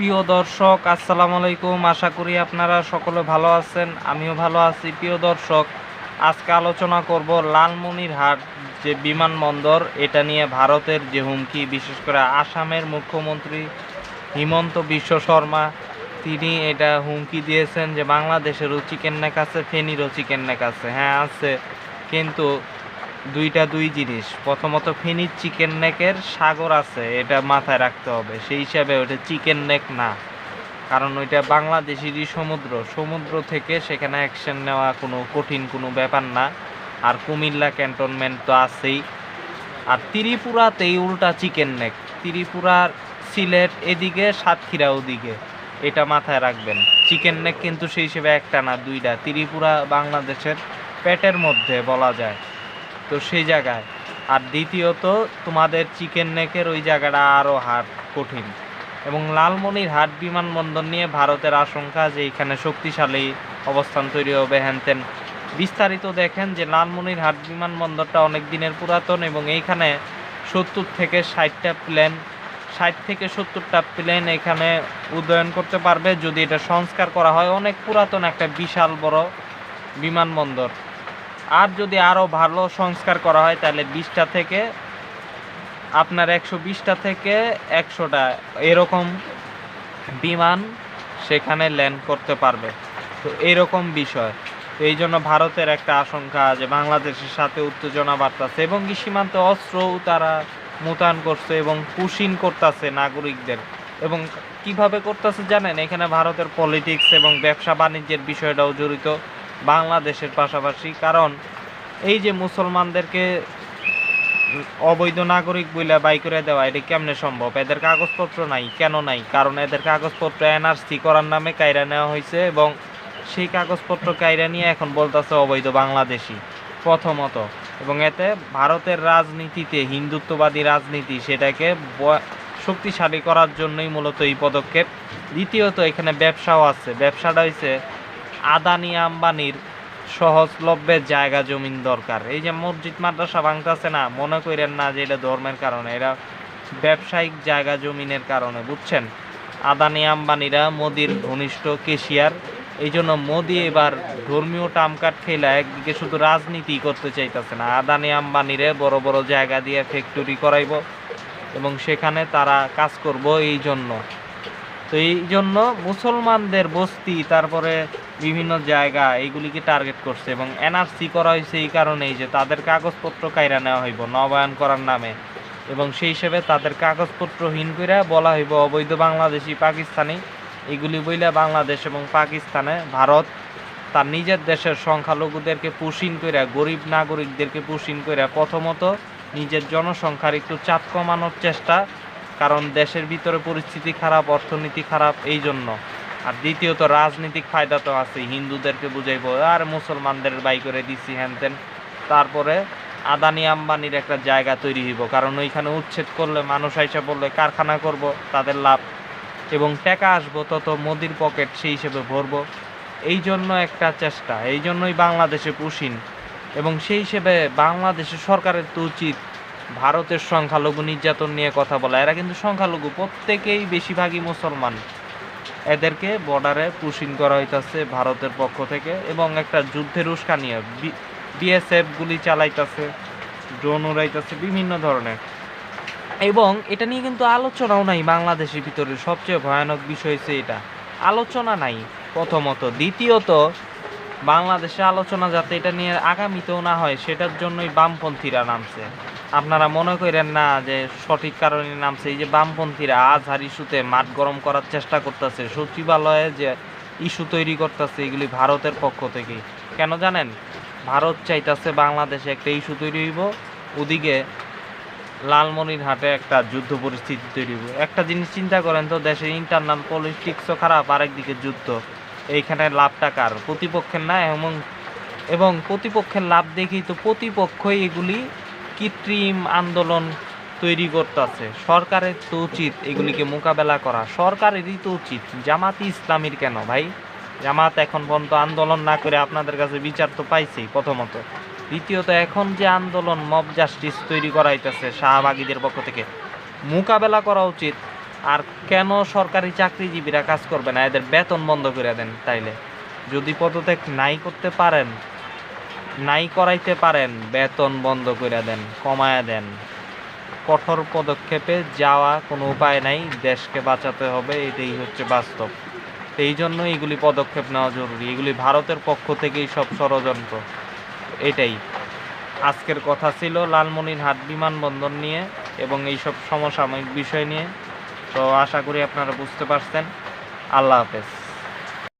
প্রিয় দর্শক, আসসালামু আলাইকুম। আশা করি আপনারা সকলে ভালো আছেন, আমিও ভালো আছি। প্রিয় দর্শক, আজকে আলোচনা করব লালমনিরহাট যে বিমানবন্দর, এটা নিয়ে ভারতের যে হুমকি, বিশেষ করে আসামের মুখ্যমন্ত্রী হিমন্ত বিশ্ব শর্মা, তিনি এটা হুমকি দিয়েছেন যে নেক আছে, ফেনীরও চিকেন নেক আছে। হ্যাঁ আছে। কিন্তু দুইটা দুই জিনিস। প্রথমত ফেনীর চিকেন নেকের সাগর আছে, এটা মাথায় রাখতে হবে। সেই হিসাবে ওটা চিকেন নেক না। কারণ ওইটা বাংলাদেশেরই সমুদ্র। সমুদ্র থেকে সেখানে অ্যাকশন নেওয়া কোনো কঠিন কোনো ব্যাপার না। আর কুমিল্লা ক্যান্টনমেন্ট তো আছেই। আর ত্রিপুরাতেই উল্টা চিকেন নেক ত্রিপুরার সিলেট এদিকে, সাতক্ষীরা ওদিকে। এটা মাথায় রাখবেন। চিকেন নেক কিন্তু সেই হিসেবে একটা না, দুইটা। ত্রিপুরা বাংলাদেশের পেটের মধ্যে বলা যায়। তো সেই জায়গায়। আর দ্বিতীয়ত, তোমাদের চিকেন নেকের ওই জায়গাটা আরও হাট কঠিন। এবং লালমনির হাট বিমানবন্দর নিয়ে ভারতের আশঙ্কা যে এখানে শক্তিশালী অবস্থান তৈরি হবে হ্যানতেন বিস্তারিত দেখেন যে লালমনির হাট বিমানবন্দরটা অনেক দিনের পুরাতন এবং এইখানে সত্তর থেকে ষাটটা প্লেন, ষাট থেকে সত্তরটা প্লেন এখানে উড্ডয়ন করতে পারবে। যদি এটা সংস্কার করা হয়, অনেক পুরাতন একটা বিশাল বড় বিমানবন্দর। আর যদি আরও ভালো সংস্কার করা হয়, তাহলে বিশটা থেকে আপনার একশো বিশটা থেকে একশোটা এরকম বিমান সেখানে ল্যান্ড করতে পারবে। তো এরকম বিষয়। তো এই জন্য ভারতের একটা আশঙ্কা যে বাংলাদেশের সাথে উত্তেজনা বাড়তেছে এবং কি সীমান্তে অস্ত্রও তারা মোতায়েন করছে এবং পুশিন করতেছে নাগরিকদের। এবং কীভাবে করতেছে জানেন? এখানে ভারতের পলিটিক্স এবং ব্যবসা বাণিজ্যের বিষয়টাও জড়িত। বাংলাদেশের পাশাপাশি, কারণ এই যে মুসলমানদেরকে অবৈধ নাগরিক বইলা বাই করে দেওয়া, এটা কেমনে সম্ভব? এদের কাগজপত্র নাই, কেন নাই? কারণ এদের কাগজপত্র এনআরসি করার নামে কায়রা নেওয়া হয়েছে এবং সেই কাগজপত্র কায়রা নিয়ে এখন বলতেছে অবৈধ বাংলাদেশি, প্রথমত। এবং এতে ভারতের রাজনীতিতে, হিন্দুত্ববাদী রাজনীতি, সেটাকে শক্তিশালী করার জন্যই মূলত এই পদক্ষেপ। দ্বিতীয়ত, এখানে ব্যবসাও আছে। ব্যবসাটা হয়েছে আদানি আম্বানির সহজলভ্যে জায়গা জমিন দরকার। এই যে মসজিদ, মাদ্রাসা ভাঙতেছে না, মনে করেন না যে এটা ধর্মের কারণে এরা ব্যবসায়িক জায়গা জমিনের কারণে, বুঝছেন? আদানি আম্বানিরা মোদির ঘনিষ্ঠ কেশিয়ার এই জন্য মোদি এবার ধর্মীয় টামকাট খেলা একদিকে শুধু রাজনীতি করতে চাইতেছে না, আদানি আম্বানিরে বড় বড় জায়গা দিয়ে ফ্যাক্টরি করাইব এবং সেখানে তারা কাজ করব এই জন্য তো এই জন্য মুসলমানদের বস্তি, তারপরে বিভিন্ন জায়গা এইগুলিকে টার্গেট করছে এবং এনআরসি করা হয়েছে এই কারণেই যে তাদের কাগজপত্র কাইরা নেওয়া হইব, নবায়ন করার নামে। এবং সেই হিসেবে তাদের কাগজপত্রহীন করে বলা হইব, অবৈধ বাংলাদেশি, পাকিস্তানি। এগুলি বইলে বাংলাদেশ এবং পাকিস্তানে ভারত তার নিজের দেশের সংখ্যালঘুদেরকে পুষিন করে গরিব নাগরিকদেরকে পুষিন করে প্রথমত নিজের জনসংখ্যার একটু চাপ কমানোর চেষ্টা, কারণ দেশের ভিতরে পরিস্থিতি খারাপ, অর্থনীতি খারাপ এই জন্য আর দ্বিতীয়ত রাজনৈতিক ফায়দা তো আছে হিন্দুদেরকে বুঝাইবো, আর মুসলমানদের বাই করে দিছি হ্যান ত্যান তারপরে আদানি আম্বানির একটা জায়গা তৈরি হইব, কারণ ওইখানে উচ্ছেদ করলে, মানুষ আইসা বললে, কারখানা করব, তাদের লাভ। এবং টাকা আসব, তত মোদির পকেট সেই হিসেবে ভরবো। এই জন্য একটা চেষ্টা, এই জন্যই বাংলাদেশে পুষিন। এবং সেই হিসেবে বাংলাদেশের সরকারের তো উচিত ভারতের সংখ্যালঘু নির্যাতন নিয়ে কথা বলা। এরা কিন্তু সংখ্যালঘু, প্রত্যেকেই বেশিরভাগই মুসলমান। এদেরকে বর্ডারে পুশিং করা হইতাছে ভারতের পক্ষ থেকে এবং একটা যুদ্ধের উস্কানিয়ে বিএসএফ গুলি চালাইতাছে ড্রোন উড়াইতাছে, বিভিন্ন ধরনের। এবং এটা নিয়ে কিন্তু আলোচনাও নাই বাংলাদেশের ভিতরে। সবচেয়ে ভয়ানক বিষয় হচ্ছে এটা। আলোচনা নাই, প্রথমত। দ্বিতীয়ত, বাংলাদেশে আলোচনা যাতে এটা নিয়ে আগামীতেও না হয়, সেটার জন্যই বামপন্থীরা নামছে। আপনারা মনে করেন না যে সঠিক কারণে নামছে? এই যে বামপন্থীরা আজহার ইস্যুতে মাঠ গরম করার চেষ্টা করতেছে, সচিবালয়ে যে ইস্যু তৈরি করতেছে, এগুলি ভারতের পক্ষ থেকেই কেন জানেন? ভারত চাইতেছে বাংলাদেশে একটা ইস্যু তৈরি হইব, ওদিকে লালমনিরহাটে একটা যুদ্ধ পরিস্থিতি তৈরি হইব। একটা জিনিস চিন্তা করেন তো দেশের ইন্টারনাল পলিটিক্সও খারাপ আরেকদিকে যুদ্ধ। এইখানে লাভটা কার? প্রতিপক্ষের না এবং এবং প্রতিপক্ষের লাভ দেখেই তো প্রতিপক্ষই এগুলি কৃত্রিম আন্দোলন তৈরি করতেছে। সরকারের তো উচিত এগুলিকে মোকাবেলা করা। সরকারেরই তো উচিত। জামাতি ইসলামীর কেন ভাই? জামাত এখন পর্যন্ত আন্দোলন না করে আপনাদের কাছে বিচার তো পাইছেই প্রথমত। দ্বিতীয়ত, এখন যে আন্দোলন মব জাস্টিস তৈরি করা হইতেছে শাহবাগীদের পক্ষ থেকে, মোকাবেলা করা উচিত। আর কেন সরকারি চাকরিজীবীরা কাজ করবে না? এদের বেতন বন্ধ করে দেন তাইলে। যদি পদত্যাগ নাই করতে পারেন নাই করাইতে পারেন, বেতন বন্ধ করে দেন, কমায়া দেন। কঠোর পদক্ষেপে যাওয়া কোনো উপায় নাই, দেশকে বাঁচাতে হবে, এটাই হচ্ছে বাস্তব। এই জন্য এগুলি পদক্ষেপ নেওয়া জরুরি, এগুলি ভারতের পক্ষ থেকেই সব ষড়যন্ত্র। এটাই। আজকের কথা ছিল লালমনিরহাট বিমানবন্দর নিয়ে এবং এইসব সমসাময়িক বিষয় নিয়ে। তো আশা করি আপনারা বুঝতে পারছেন। আল্লাহ হাফেজ।